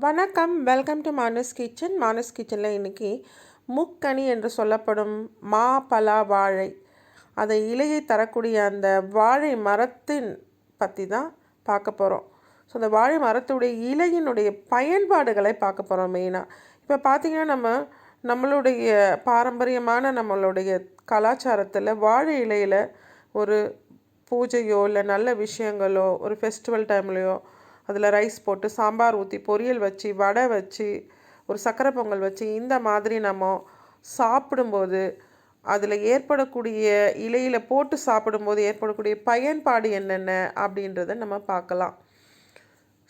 வணக்கம் welcome to Manas kitchen Manas கிச்சனில் இன்றைக்கி முக்கனி என்று சொல்லப்படும் மா பலா வாழை. அதை இலையை தரக்கூடிய அந்த வாழை மரத்தின் பற்றி தான் பார்க்க போகிறோம் ஸோ அந்த வாழை மரத்துடைய இலையினுடைய பயன்பாடுகளை பார்க்க போகிறோம் மெயினாக இப்போ பார்த்திங்கன்னா நம்ம நம்மளுடைய பாரம்பரியமான நம்மளுடைய கலாச்சாரத்தில் வாழை இலையில் ஒரு பூஜையோ இல்லை நல்ல விஷயங்களோ ஒரு ஃபெஸ்டிவல் டைம்லையோ அதில் ரைஸ் போட்டு சாம்பார் ஊற்றி பொரியல் வச்சு வடை வச்சு ஒரு சக்கரை பொங்கல் வச்சு இந்த மாதிரி நம்ம சாப்பிடும்போது அதில் ஏற்படக்கூடிய இலையில் போட்டு சாப்பிடும்போது ஏற்படக்கூடிய பயன்பாடு என்னென்ன அப்படின்றத நம்ம பார்க்கலாம்.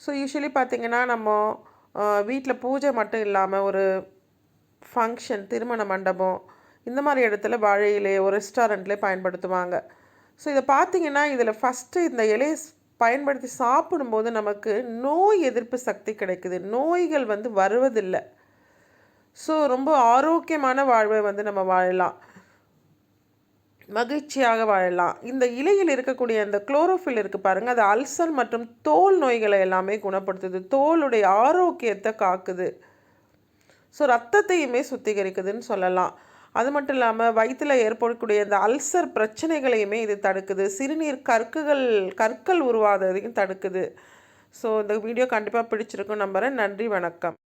ஸோ யூஸ்வலி பார்த்திங்கன்னா நம்ம வீட்டில் பூஜை மட்டும் இல்லாமல் ஒரு ஃபங்க்ஷன் திருமண மண்டபம் இந்த மாதிரி இடத்துல வாழை இலையை ஒரு ரெஸ்டாரண்ட்லேயே பயன்படுத்துவாங்க. ஸோ இதை பார்த்திங்கன்னா இதில் ஃபஸ்ட்டு இந்த இலையை பயன்படுத்தி சாப்பிடும்போது நமக்கு நோய் எதிர்ப்பு சக்தி கிடைக்குது. நோய்கள் வந்து வருவதில்லை. ஸோ ரொம்ப ஆரோக்கியமான வாழ்வை வந்து நம்ம வாழலாம். மகிழ்ச்சியாக வாழலாம். இந்த இலையில் இருக்கக்கூடிய அந்த குளோரோஃபில் இருக்குது பாருங்கள் அது அல்சர் மற்றும் தோல் நோய்களை எல்லாமே குணப்படுத்துது. தோலுடைய ஆரோக்கியத்தை காக்குது. ஸோ ரத்தத்தையுமே சுத்திகரிக்குதுன்னு சொல்லலாம். அது மட்டும் இல்லாமல் வயிற்றில் ஏற்படக்கூடிய இந்த அல்சர் பிரச்சனைகளையுமே இது தடுக்குது. சிறுநீர் கற்குகள் கற்கள் உருவாததையும் தடுக்குது. ஸோ இந்த வீடியோ கண்டிப்பாக பிடிச்சிருக்கும் நம்புகிறேன் நன்றி வணக்கம்.